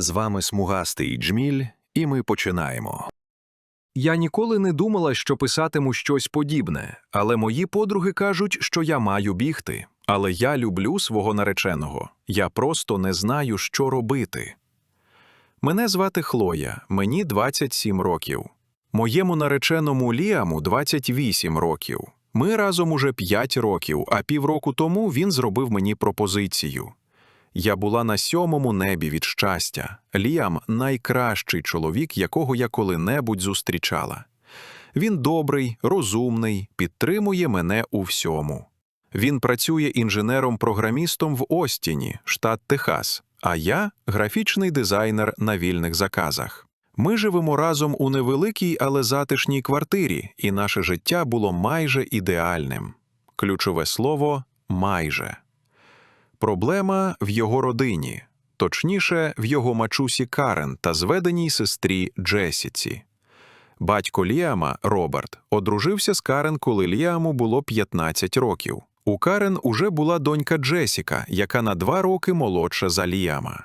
З вами смугастий Джміль, і ми починаємо. Я ніколи не думала, що писатиму щось подібне, але мої подруги кажуть, що я маю бігти. Але я люблю свого нареченого. Я просто не знаю, що робити. Мене звати Хлоя, мені 27 років. Моєму нареченому Ліаму 28 років. Ми разом уже 5 років, а півроку тому він зробив мені пропозицію. Я була на сьомому небі від щастя. Ліам найкращий чоловік, якого я коли-небудь зустрічала. Він добрий, розумний, підтримує мене у всьому. Він працює інженером-програмістом в Остіні, штат Техас, а я графічний дизайнер на вільних заказах. Ми живемо разом у невеликій, але затишній квартирі, і наше життя було майже ідеальним. Ключове слово майже. Проблема в його родині, точніше, в його мачусі Карен та зведеній сестрі Джесіці. Батько Ліама, Роберт, одружився з Карен, коли Ліаму було 15 років. У Карен уже була донька Джесіка, яка на два роки молодша за Ліама.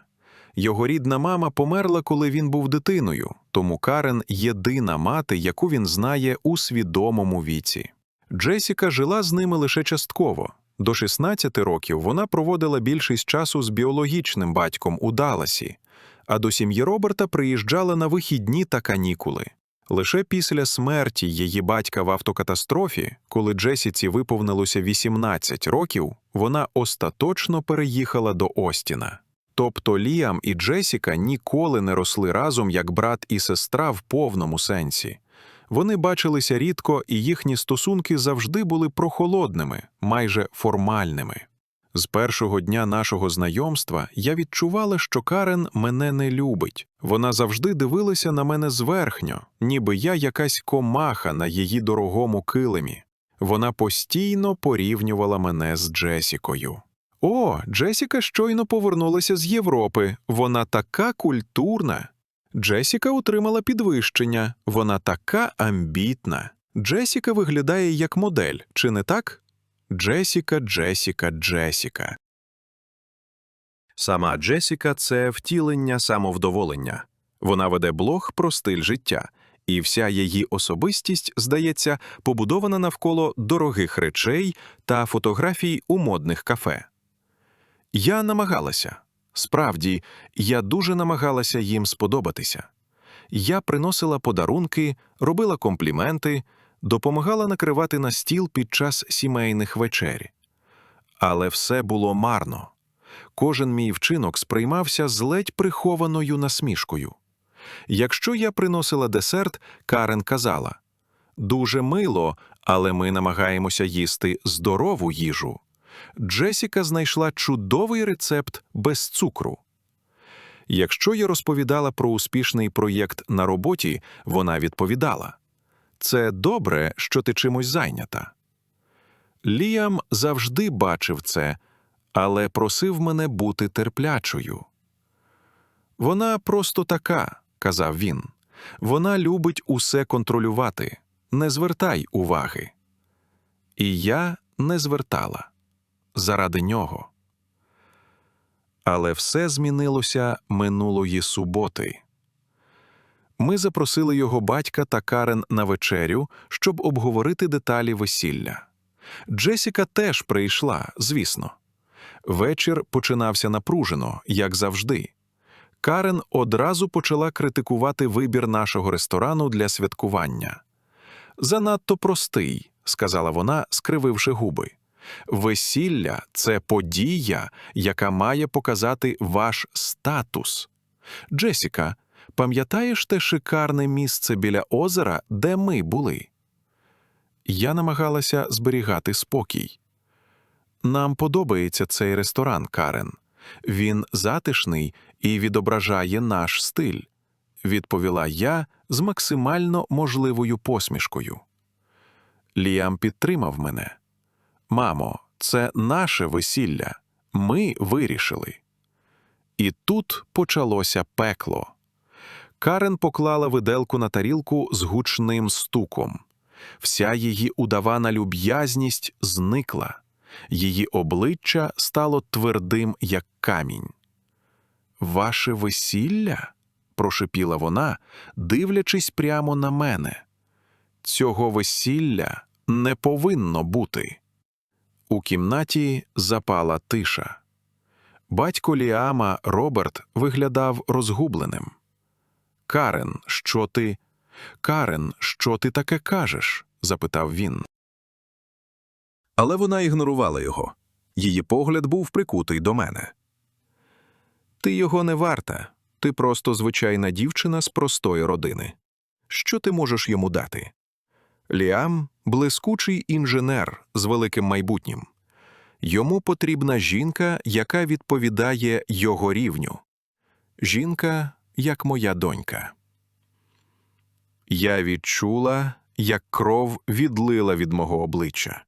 Його рідна мама померла, коли він був дитиною, тому Карен єдина мати, яку він знає у свідомому віці. Джесіка жила з ними лише частково. До 16 років вона проводила більшість часу з біологічним батьком у Далласі, а до сім'ї Роберта приїжджала на вихідні та канікули. Лише після смерті її батька в автокатастрофі, коли Джесіці виповнилося 18 років, вона остаточно переїхала до Остіна. Тобто Ліам і Джесіка ніколи не росли разом як брат і сестра в повному сенсі. Вони бачилися рідко, і їхні стосунки завжди були прохолодними, майже формальними. З першого дня нашого знайомства я відчувала, що Карен мене не любить. Вона завжди дивилася на мене зверхньо, ніби я якась комаха на її дорогому килимі. Вона постійно порівнювала мене з Джесікою. О, Джесіка щойно повернулася з Європи. Вона така культурна. Джесіка отримала підвищення, вона така амбітна. Джесіка виглядає як модель, чи не так? Джесіка, Джесіка, Джесіка. Сама Джесіка це втілення самовдоволення. Вона веде блог про стиль життя, і вся її особистість, здається, побудована навколо дорогих речей та фотографій у модних кафе. Я намагалася. Справді, я дуже намагалася їм сподобатися. Я приносила подарунки, робила компліменти, допомагала накривати на стіл під час сімейних вечері. Але все було марно. Кожен мій вчинок сприймався з ледь прихованою насмішкою. Якщо я приносила десерт, Карен казала дуже мило, але ми намагаємося їсти здорову їжу. Джесіка знайшла чудовий рецепт без цукру. Якщо я розповідала про успішний проєкт на роботі, вона відповідала це добре, що ти чимось зайнята. Ліам завжди бачив це, але просив мене бути терплячою. Вона просто така, казав він. Вона любить усе контролювати. Не звертай уваги. І я не звертала заради нього. Але все змінилося минулої суботи. Ми запросили його батька та Карен на вечерю, щоб обговорити деталі весілля. Джесіка теж прийшла, звісно. Вечір починався напружено, як завжди. Карен одразу почала критикувати вибір нашого ресторану для святкування. Занадто простий, сказала вона, скрививши губи. Весілля це подія, яка має показати ваш статус. Джесіка, пам'ятаєш те шикарне місце біля озера, де ми були? Я намагалася зберігати спокій. Нам подобається цей ресторан, Карен. Він затишний і відображає наш стиль, відповіла я з максимально можливою посмішкою. Ліам підтримав мене. Мамо, це наше весілля. Ми вирішили. І тут почалося пекло. Карен поклала виделку на тарілку з гучним стуком. Вся її удавана люб'язність зникла, її обличчя стало твердим, як камінь. Ваше весілля? прошепіла вона, дивлячись прямо на мене. Цього весілля не повинно бути. У кімнаті запала тиша. Батько Ліама Роберт виглядав розгубленим. Карен, що ти. Карен, що ти таке кажеш? запитав він. Але вона ігнорувала його. Її погляд був прикутий до мене. Ти його не варта. Ти просто звичайна дівчина з простої родини. Що ти можеш йому дати? Ліам блискучий інженер з великим майбутнім. Йому потрібна жінка, яка відповідає його рівню. Жінка, як моя донька. Я відчула, як кров відлила від мого обличчя.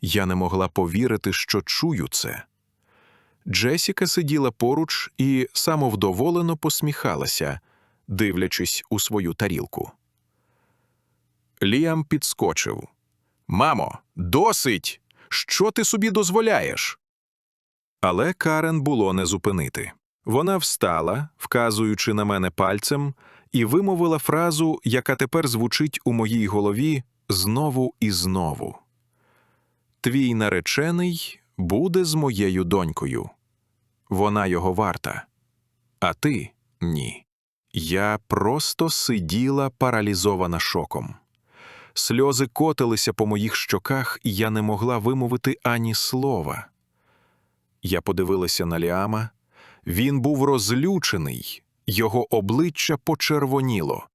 Я не могла повірити, що чую це. Джесіка сиділа поруч і самовдоволено посміхалася, дивлячись у свою тарілку. Ліам підскочив. Мамо, досить! Що ти собі дозволяєш? Але Карен було не зупинити. Вона встала, вказуючи на мене пальцем, і вимовила фразу, яка тепер звучить у моїй голові знову і знову. Твій наречений буде з моєю донькою. Вона його варта. А ти ні. Я просто сиділа паралізована шоком. Сльози котилися по моїх щоках, і я не могла вимовити ані слова. Я подивилася на Ліама. Він був розлючений, його обличчя почервоніло.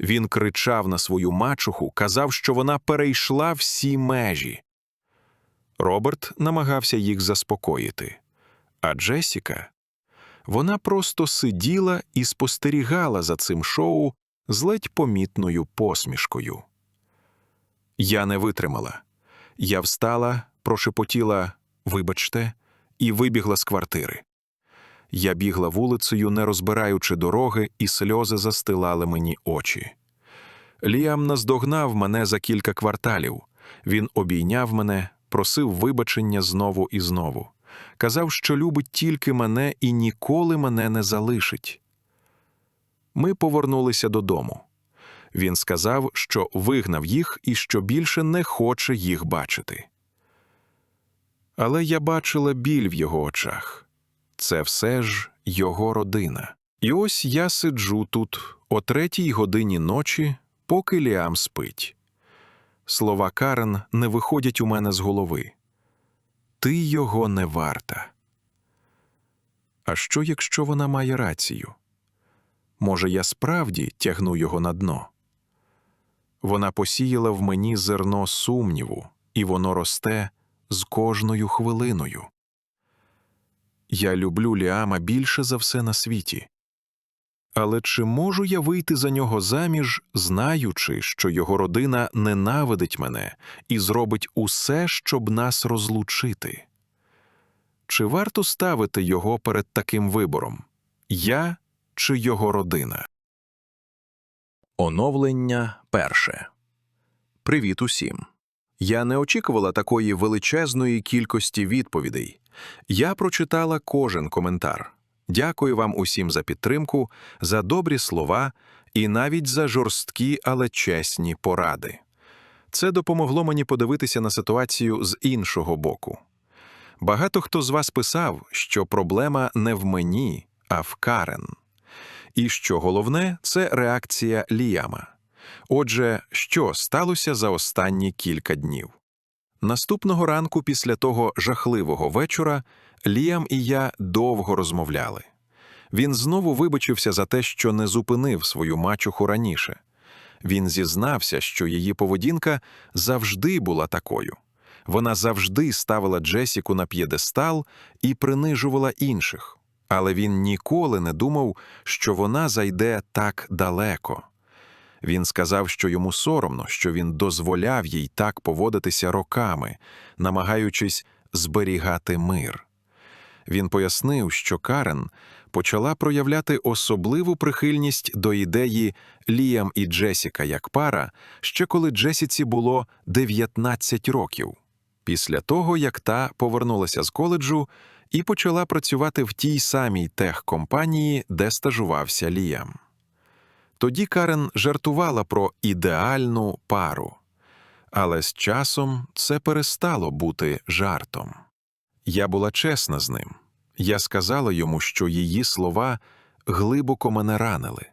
Він кричав на свою мачуху, казав, що вона перейшла всі межі. Роберт намагався їх заспокоїти. А Джесіка, вона просто сиділа і спостерігала за цим шоу з ледь помітною посмішкою. Я не витримала. Я встала, прошепотіла вибачте, і вибігла з квартири. Я бігла вулицею, не розбираючи дороги, і сльози застилали мені очі. Ліам наздогнав мене за кілька кварталів. Він обійняв мене, просив вибачення знову і знову. Казав, що любить тільки мене і ніколи мене не залишить. Ми повернулися додому. Він сказав, що вигнав їх і що більше не хоче їх бачити. Але я бачила біль в його очах це все ж його родина. І ось я сиджу тут о третій годині ночі, поки Ліам спить. Слова Карен не виходять у мене з голови. Ти його не варта. А що, якщо вона має рацію? Може, я справді тягну його на дно? Вона посіяла в мені зерно сумніву, і воно росте з кожною хвилиною. Я люблю Ліама більше за все на світі. Але чи можу я вийти за нього заміж, знаючи, що його родина ненавидить мене і зробить усе, щоб нас розлучити? Чи варто ставити його перед таким вибором я чи його родина? Оновлення перше. Привіт усім. Я не очікувала такої величезної кількості відповідей. Я прочитала кожен коментар. Дякую вам усім за підтримку, за добрі слова і навіть за жорсткі, але чесні поради. Це допомогло мені подивитися на ситуацію з іншого боку. Багато хто з вас писав, що проблема не в мені, а в Карен. І що головне, це реакція Ліяма. Отже, що сталося за останні кілька днів? Наступного ранку, після того жахливого вечора, Ліам і я довго розмовляли. Він знову вибачився за те, що не зупинив свою мачуху раніше. Він зізнався, що її поведінка завжди була такою. Вона завжди ставила Джесіку на п'єдестал і принижувала інших, але він ніколи не думав, що вона зайде так далеко. Він сказав, що йому соромно, що він дозволяв їй так поводитися роками, намагаючись зберігати мир. Він пояснив, що Карен почала проявляти особливу прихильність до ідеї Ліам і Джесіка як пара ще коли Джесіці було 19 років. Після того, як та повернулася з коледжу і почала працювати в тій самій техкомпанії, де стажувався Ліам. Тоді Карен жартувала про ідеальну пару, але з часом це перестало бути жартом. Я була чесна з ним. Я сказала йому, що її слова глибоко мене ранили,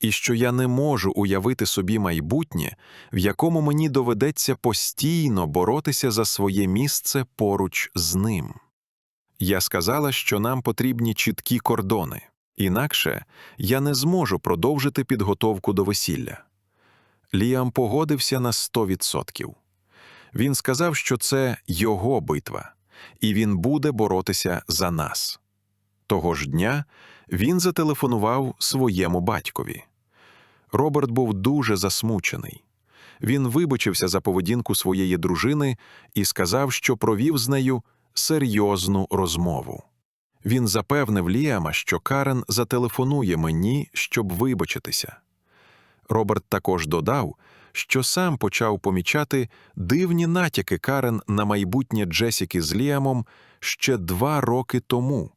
і що я не можу уявити собі майбутнє, в якому мені доведеться постійно боротися за своє місце поруч з ним. Я сказала, що нам потрібні чіткі кордони, інакше я не зможу продовжити підготовку до весілля. Ліам погодився на 100%. Він сказав, що це його битва, і він буде боротися за нас. Того ж дня він зателефонував своєму батькові. Роберт був дуже засмучений. Він вибачився за поведінку своєї дружини і сказав, що провів з нею серйозну розмову. Він запевнив Ліама, що Карен зателефонує мені, щоб вибачитися. Роберт також додав, що сам почав помічати дивні натяки Карен на майбутнє Джесіки з Ліамом ще два роки тому,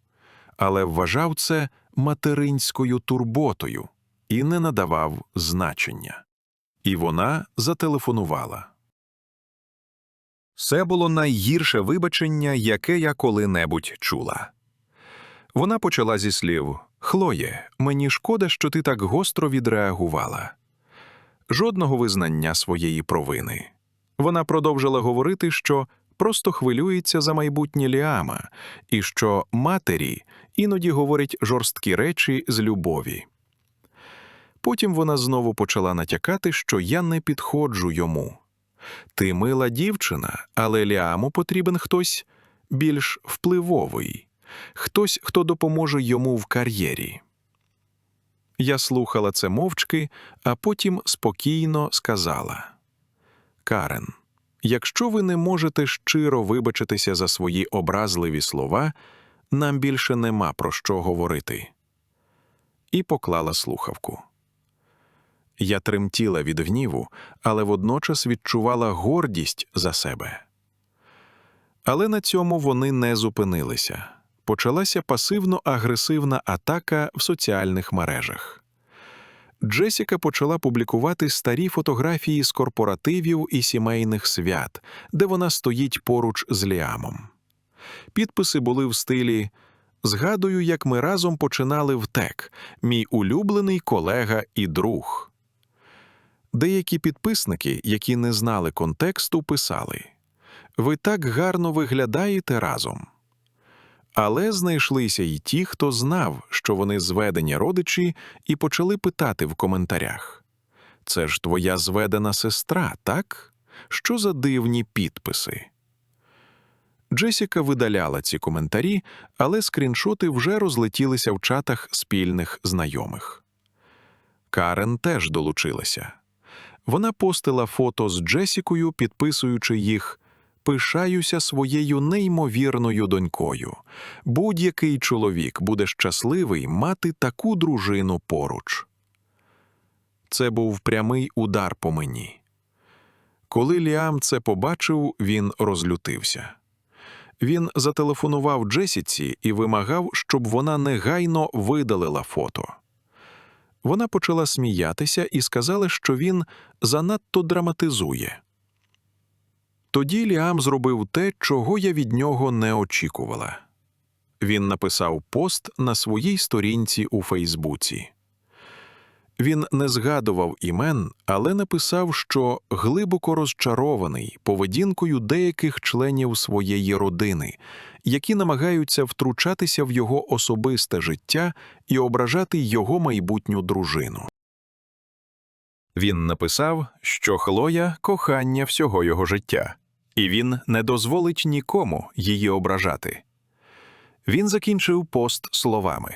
але вважав це материнською турботою і не надавав значення. І вона зателефонувала. Це було найгірше вибачення, яке я коли-небудь чула. Вона почала зі слів Хлоє, мені шкода, що ти так гостро відреагувала. Жодного визнання своєї провини. Вона продовжила говорити, що просто хвилюється за майбутнє Ліама, і що матері іноді говорять жорсткі речі з любові. Потім вона знову почала натякати, що я не підходжу йому. Ти мила дівчина, але Ліаму потрібен хтось більш впливовий, хтось, хто допоможе йому в кар'єрі. Я слухала це мовчки, а потім спокійно сказала Карен, якщо ви не можете щиро вибачитися за свої образливі слова, нам більше нема про що говорити. І поклала слухавку. Я тремтіла від гніву, але водночас відчувала гордість за себе. Але на цьому вони не зупинилися. Почалася пасивно-агресивна атака в соціальних мережах. Джесіка почала публікувати старі фотографії з корпоративів і сімейних свят, де вона стоїть поруч з Ліамом. Підписи були в стилі Згадую, як ми разом починали втек, мій улюблений колега і друг. Деякі підписники, які не знали контексту, писали Ви так гарно виглядаєте разом. Але знайшлися й ті, хто знав, що вони зведені родичі, і почали питати в коментарях Це ж твоя зведена сестра, так? Що за дивні підписи? Джесіка видаляла ці коментарі, але скріншоти вже розлетілися в чатах спільних знайомих. Карен теж долучилася. Вона постила фото з Джесікою, підписуючи їх Пишаюся своєю неймовірною донькою. Будь-який чоловік буде щасливий мати таку дружину поруч. Це був прямий удар по мені. Коли Ліам це побачив, він розлютився. Він зателефонував Джесіці і вимагав, щоб вона негайно видалила фото. Вона почала сміятися і сказала, що він занадто драматизує. Тоді Ліам зробив те, чого я від нього не очікувала. Він написав пост на своїй сторінці у Фейсбуці. Він не згадував імен, але написав, що глибоко розчарований поведінкою деяких членів своєї родини, які намагаються втручатися в його особисте життя і ображати його майбутню дружину. Він написав, що Хлоя кохання всього його життя, і він не дозволить нікому її ображати. Він закінчив пост словами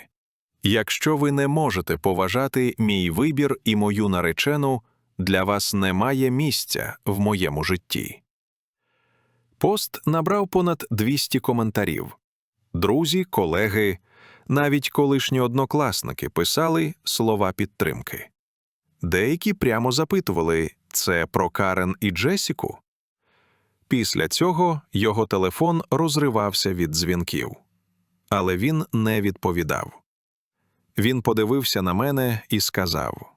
Якщо ви не можете поважати мій вибір і мою наречену, для вас немає місця в моєму житті. Пост набрав понад 200 коментарів. Друзі, колеги, навіть колишні однокласники писали слова підтримки. Деякі прямо запитували це про Карен і Джесіку. Після цього його телефон розривався від дзвінків. але він не відповідав. Він подивився на мене і сказав: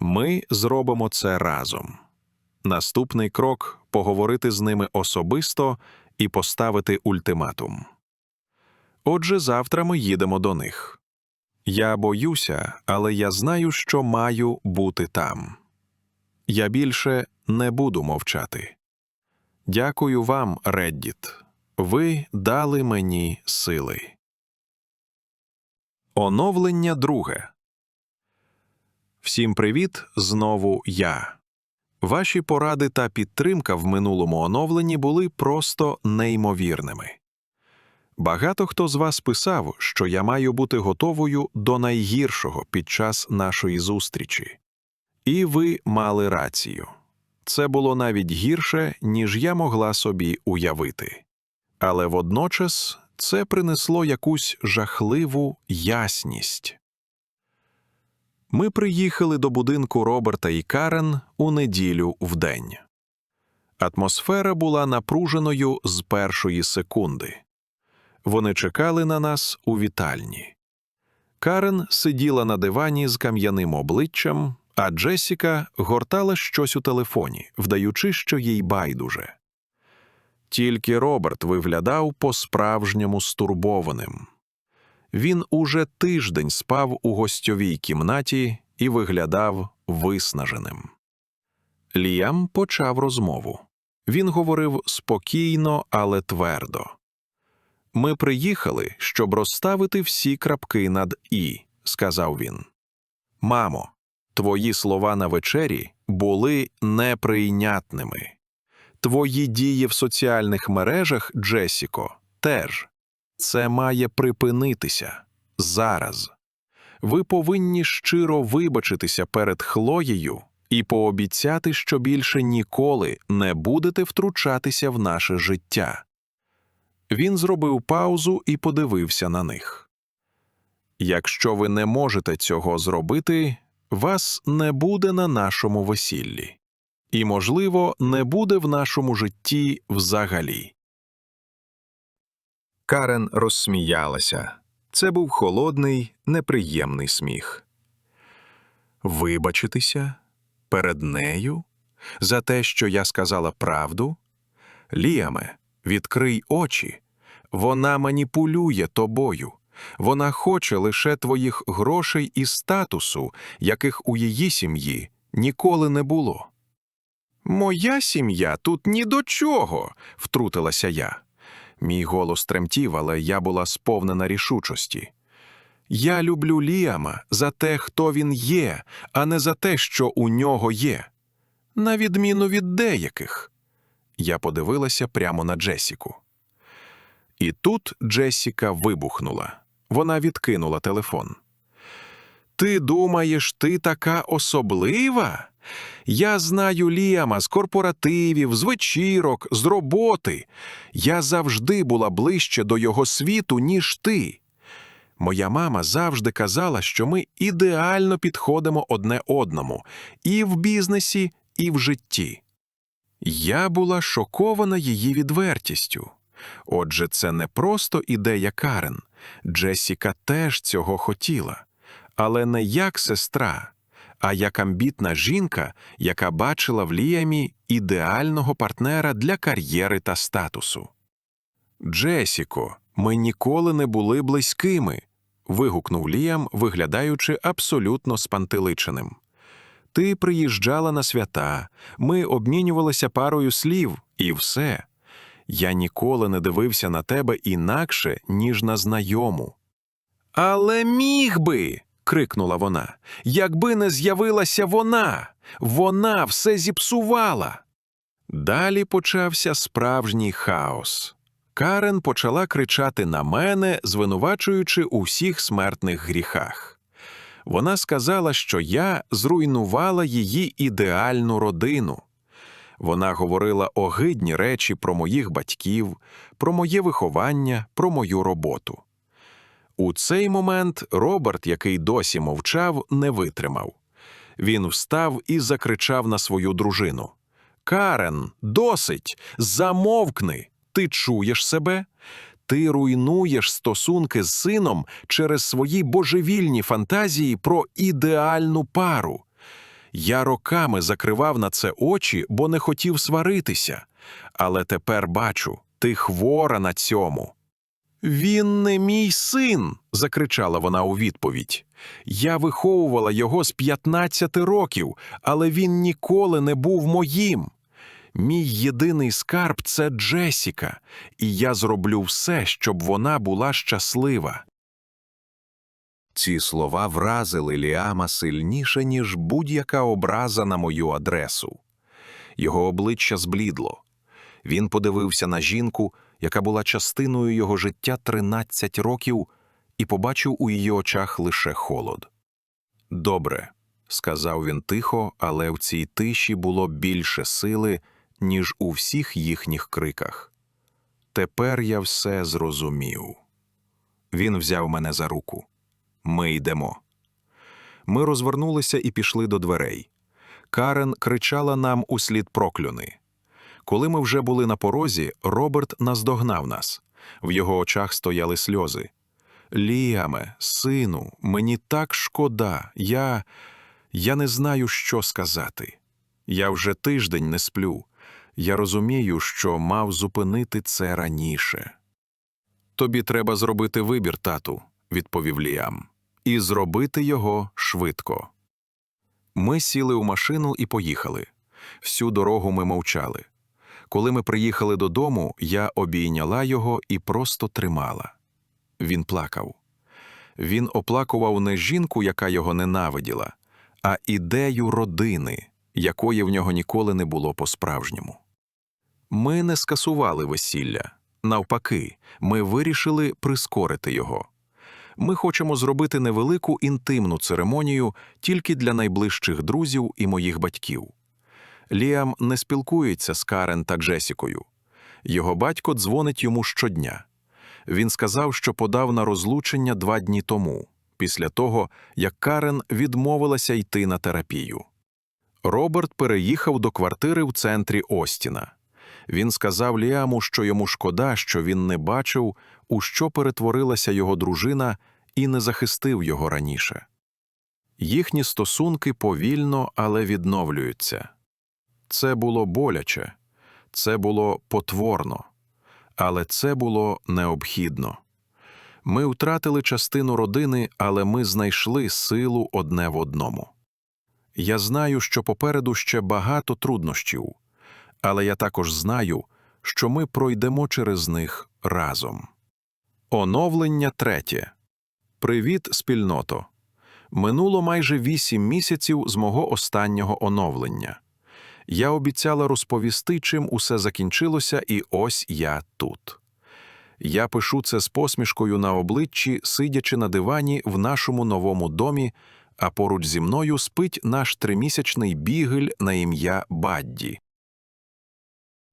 Ми зробимо це разом. Наступний крок поговорити з ними особисто і поставити ультиматум. Отже, завтра ми їдемо до них. Я боюся, але я знаю, що маю бути там. Я більше не буду мовчати. Дякую вам, Реддіт. Ви дали мені сили. Оновлення друге. Всім привіт. Знову я. Ваші поради та підтримка в минулому оновленні були просто неймовірними. Багато хто з вас писав, що я маю бути готовою до найгіршого під час нашої зустрічі. І ви мали рацію. Це було навіть гірше, ніж я могла собі уявити. Але водночас це принесло якусь жахливу ясність. Ми приїхали до будинку Роберта і Карен у неділю вдень. Атмосфера була напруженою з першої секунди. Вони чекали на нас у вітальні. Карен сиділа на дивані з кам'яним обличчям, а Джесіка гортала щось у телефоні, вдаючи, що їй байдуже. Тільки Роберт виглядав по-справжньому стурбованим. Він уже тиждень спав у гостьовій кімнаті і виглядав виснаженим. Ліам почав розмову. Він говорив спокійно, але твердо. Ми приїхали, щоб розставити всі крапки над І, сказав він. Мамо, твої слова на вечері були неприйнятними. Твої дії в соціальних мережах, Джесіко, теж. Це має припинитися зараз. Ви повинні щиро вибачитися перед Хлоєю і пообіцяти, що більше ніколи не будете втручатися в наше життя. Він зробив паузу і подивився на них. Якщо ви не можете цього зробити, вас не буде на нашому весіллі, і, можливо, не буде в нашому житті взагалі. Карен розсміялася. Це був холодний, неприємний сміх. Вибачитися перед нею за те, що я сказала правду? Ліаме, відкрий очі. Вона маніпулює тобою. Вона хоче лише твоїх грошей і статусу, яких у її сім'ї ніколи не було. Моя сім'я тут ні до чого, втрутилася я. Мій голос тремтів, але я була сповнена рішучості. Я люблю Ліама за те, хто він є, а не за те, що у нього є. На відміну від деяких. Я подивилася прямо на Джесіку. І тут Джесіка вибухнула. Вона відкинула телефон. Ти думаєш, ти така особлива? Я знаю Ліама з корпоративів, з вечірок, з роботи. Я завжди була ближче до його світу, ніж ти. Моя мама завжди казала, що ми ідеально підходимо одне одному і в бізнесі, і в житті. Я була шокована її відвертістю. Отже, це не просто ідея Карен. Джесіка теж цього хотіла, але не як сестра, а як амбітна жінка, яка бачила в Ліамі ідеального партнера для кар'єри та статусу. Джесіко, ми ніколи не були близькими. вигукнув Ліам, виглядаючи абсолютно спантеличеним. Ти приїжджала на свята, ми обмінювалися парою слів, і все. Я ніколи не дивився на тебе інакше, ніж на знайому. Але міг би. Крикнула вона. Якби не з'явилася вона, вона все зіпсувала. Далі почався справжній хаос. Карен почала кричати на мене, звинувачуючи у всіх смертних гріхах. Вона сказала, що я зруйнувала її ідеальну родину. Вона говорила огидні речі про моїх батьків, про моє виховання, про мою роботу. У цей момент Роберт, який досі мовчав, не витримав. Він встав і закричав на свою дружину: Карен, досить! Замовкни! Ти чуєш себе? Ти руйнуєш стосунки з сином через свої божевільні фантазії про ідеальну пару. Я роками закривав на це очі, бо не хотів сваритися. Але тепер бачу, ти хвора на цьому. Він не мій син, закричала вона у відповідь. Я виховувала його з 15 років, але він ніколи не був моїм. Мій єдиний скарб це Джесіка, і я зроблю все, щоб вона була щаслива. Ці слова вразили Ліама сильніше, ніж будь-яка образа на мою адресу. Його обличчя зблідло. Він подивився на жінку, яка була частиною його життя 13 років, і побачив у її очах лише холод. Добре, сказав він тихо, але в цій тиші було більше сили, ніж у всіх їхніх криках. Тепер я все зрозумів. Він взяв мене за руку. Ми йдемо. Ми розвернулися і пішли до дверей. Карен кричала нам услід проклюни. Коли ми вже були на порозі, Роберт наздогнав нас. В його очах стояли сльози. Ліаме, сину, мені так шкода. Я. Я не знаю, що сказати. Я вже тиждень не сплю. Я розумію, що мав зупинити це раніше. Тобі треба зробити вибір, тату, відповів Ліам, і зробити його швидко. Ми сіли у машину і поїхали. Всю дорогу ми мовчали. Коли ми приїхали додому, я обійняла його і просто тримала. Він плакав. Він оплакував не жінку, яка його ненавиділа, а ідею родини, якої в нього ніколи не було по-справжньому. Ми не скасували весілля. Навпаки, ми вирішили прискорити його. Ми хочемо зробити невелику інтимну церемонію тільки для найближчих друзів і моїх батьків. Ліам не спілкується з Карен та Джесікою. Його батько дзвонить йому щодня. Він сказав, що подав на розлучення два дні тому, після того, як Карен відмовилася йти на терапію. Роберт переїхав до квартири в центрі Остіна. Він сказав Ліаму, що йому шкода, що він не бачив, у що перетворилася його дружина, і не захистив його раніше. Їхні стосунки повільно, але відновлюються. Це було боляче, це було потворно, але це було необхідно. Ми втратили частину родини, але ми знайшли силу одне в одному. Я знаю, що попереду ще багато труднощів, але я також знаю, що ми пройдемо через них разом. Оновлення третє. Привіт, спільното. Минуло майже вісім місяців з мого останнього оновлення. Я обіцяла розповісти, чим усе закінчилося, і ось я тут. Я пишу це з посмішкою на обличчі, сидячи на дивані в нашому новому домі, а поруч зі мною спить наш тримісячний бігель на ім'я Бадді.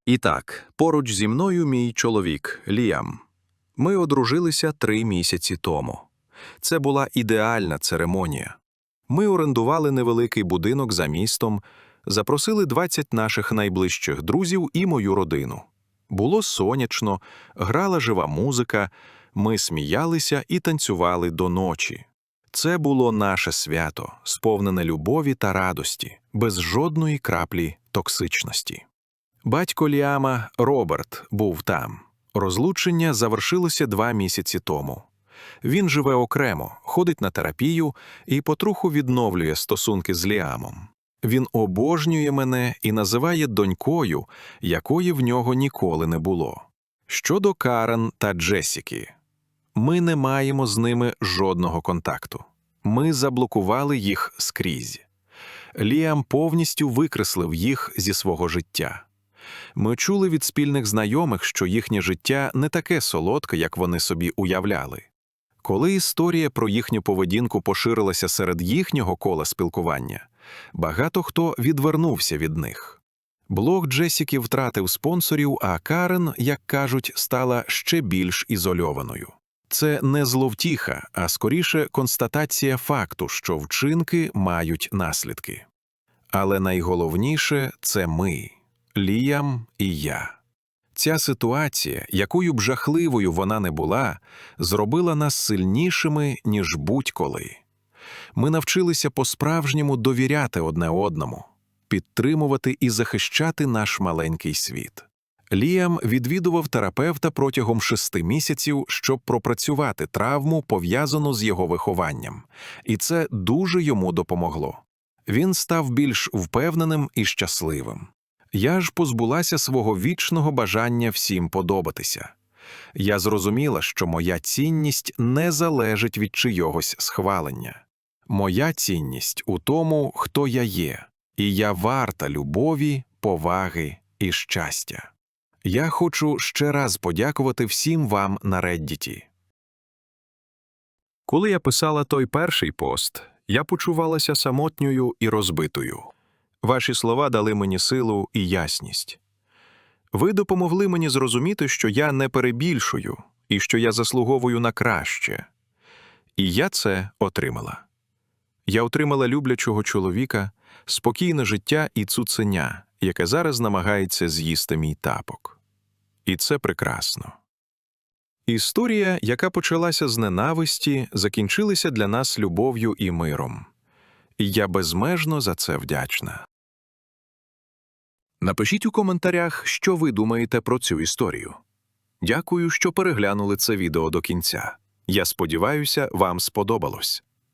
І так, поруч зі мною мій чоловік Ліам. Ми одружилися три місяці тому. Це була ідеальна церемонія. Ми орендували невеликий будинок за містом, запросили 20 наших найближчих друзів і мою родину. Було сонячно, грала жива музика, ми сміялися і танцювали до ночі. Це було наше свято, сповнене любові та радості, без жодної краплі токсичності. Батько Ліама Роберт був там. Розлучення завершилося два місяці тому. Він живе окремо, ходить на терапію і потроху відновлює стосунки з Ліамом. Він обожнює мене і називає донькою, якої в нього ніколи не було. Щодо Карен та Джесіки, ми не маємо з ними жодного контакту. Ми заблокували їх скрізь. Ліам повністю викреслив їх зі свого життя. Ми чули від спільних знайомих, що їхнє життя не таке солодке, як вони собі уявляли. Коли історія про їхню поведінку поширилася серед їхнього кола спілкування, багато хто відвернувся від них. Блог Джесіки втратив спонсорів, а Карен, як кажуть, стала ще більш ізольованою. Це не зловтіха, а скоріше констатація факту, що вчинки мають наслідки. Але найголовніше це ми, Ліям і я. Ця ситуація, якою б жахливою вона не була, зробила нас сильнішими, ніж будь-коли. Ми навчилися по-справжньому довіряти одне одному, підтримувати і захищати наш маленький світ. Ліам відвідував терапевта протягом шести місяців, щоб пропрацювати травму, пов'язану з його вихованням, і це дуже йому допомогло. Він став більш впевненим і щасливим. Я ж позбулася свого вічного бажання всім подобатися. Я зрозуміла, що моя цінність не залежить від чийогось схвалення. Моя цінність у тому, хто я є, і я варта любові, поваги і щастя. Я хочу ще раз подякувати всім вам на Реддіті. Коли я писала той перший пост, я почувалася самотньою і розбитою. Ваші слова дали мені силу і ясність. Ви допомогли мені зрозуміти, що я не перебільшую і що я заслуговую на краще. І я це отримала. Я отримала люблячого чоловіка, спокійне життя і цуценя, яке зараз намагається з'їсти мій тапок. І це прекрасно. Історія, яка почалася з ненависті, закінчилася для нас любов'ю і миром. І я безмежно за це вдячна. Напишіть у коментарях, що ви думаєте про цю історію. Дякую, що переглянули це відео до кінця. Я сподіваюся, вам сподобалось.